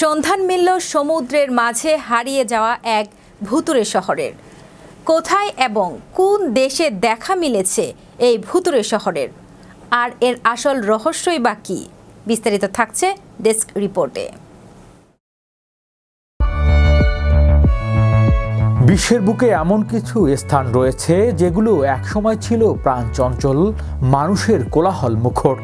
সন্ধান মিলল সমুদ্রের মাঝে হারিয়ে যাওয়া এক ভুতুরে শহরের। কোথায় এবং কোন দেশে দেখা মিলেছে এই ভুতুরে শহরের? আর এর আসল রহস্যই বা কী? বিস্তারিত থাকছে ডেস্ক রিপোর্টে। বিশ্বের বুকে এমন কিছু স্থান রয়েছে যেগুলো একসময় ছিল প্রাণচঞ্চল, মানুষের কোলাহল মুখর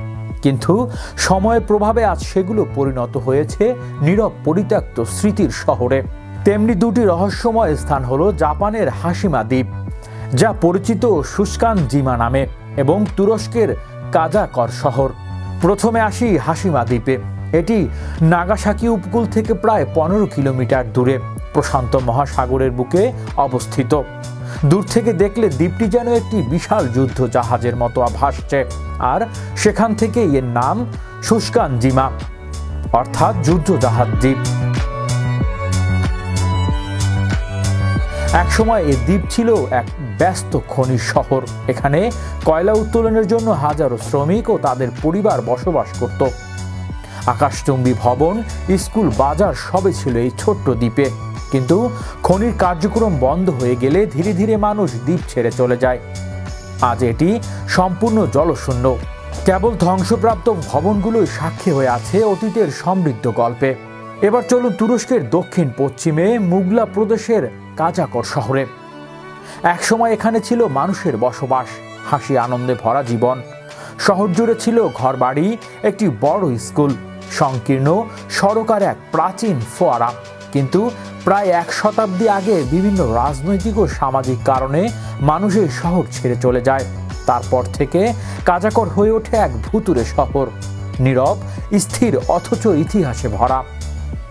কিন্তু সময়ের প্রভাবে আজ সেগুলো পরিণত হয়েছে নীরব পরিত্যক্ত স্মৃতির শহরে। তেমনি দুটি রহস্যময় স্থান হলো জাপানের হাসিমা দ্বীপ, যা পরিচিত শুষ্কান জিমা নামে, এবং তুরস্কের কাজাকর শহর। প্রথমে আসি হাসিমা দ্বীপে। এটি নাগাসাকি উপকূল থেকে প্রায় পনেরো কিলোমিটার দূরে, প্রশান্ত মহাসাগরের বুকে অবস্থিত। দূর থেকে দেখলে দ্বীপটি যেন একটি বিশাল যুদ্ধ জাহাজের মতো ভাসছে আর সেখান থেকে এর নাম শুষ্কান জিমা, অর্থাৎ যুদ্ধ জাহাজ দ্বীপ। একসময় এই দ্বীপ ছিল এক ব্যস্ত খনি শহর। এখানে কয়লা উত্তোলনের জন্য হাজারো শ্রমিক ও তাদের পরিবার বসবাস করত। আকাশচুম্বী ভবন, স্কুল বাজার সবে ছিল এই ছোট্ট দ্বীপে। কিন্তু খনির কার্যক্রম বন্ধ হয়ে গেলে ধীরে ধীরে মানুষ দ্বীপ ছেড়ে চলে যায়। আজ এটি সম্পূর্ণ জলশূন্য। কেবল ধ্বংসপ্রাপ্ত ভবনগুলোই সাক্ষী হয়ে আছে অতীতের সমৃদ্ধ গল্পে। এবার চলুন তুরস্কের দক্ষিণ পশ্চিমে মুগলা প্রদেশের কাজাকর শহরে। একসময় এখানে ছিল মানুষের বসবাস, হাসি আনন্দে ভরা জীবন। শহর জুড়ে ছিল ঘরবাড়ি, একটি বড় স্কুল। সংকীর্ণ সরকার এক প্রাচীন ফোয়ারা। কিন্তু প্রায় এক শতাব্দী আগে বিভিন্ন রাজনৈতিক ও সামাজিক কারণে মানুষের শহর ছেড়ে চলে যায়। তারপর থেকে কাজাকর হয়ে ওঠে এক ভুতুরে শহর নীরব, স্থির, অথচ ইতিহাসে ভরা।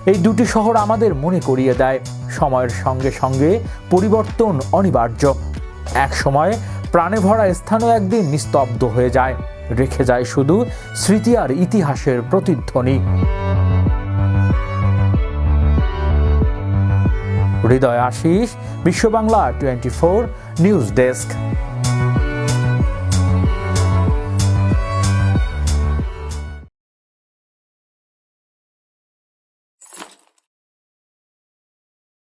এই দুটি শহর আমাদের মনে করিয়ে দেয়। সময়ের সঙ্গে সঙ্গে পরিবর্তন অনিবার্য। এক সময় প্রাণে ভরা স্থানও একদিন নিস্তব্ধ হয়ে যায়। রেখে যায় শুধু স্মৃতি আর ইতিহাসের প্রতিধ্বনি। Hridoy Ashis Bishwa Bangla twenty four news desk.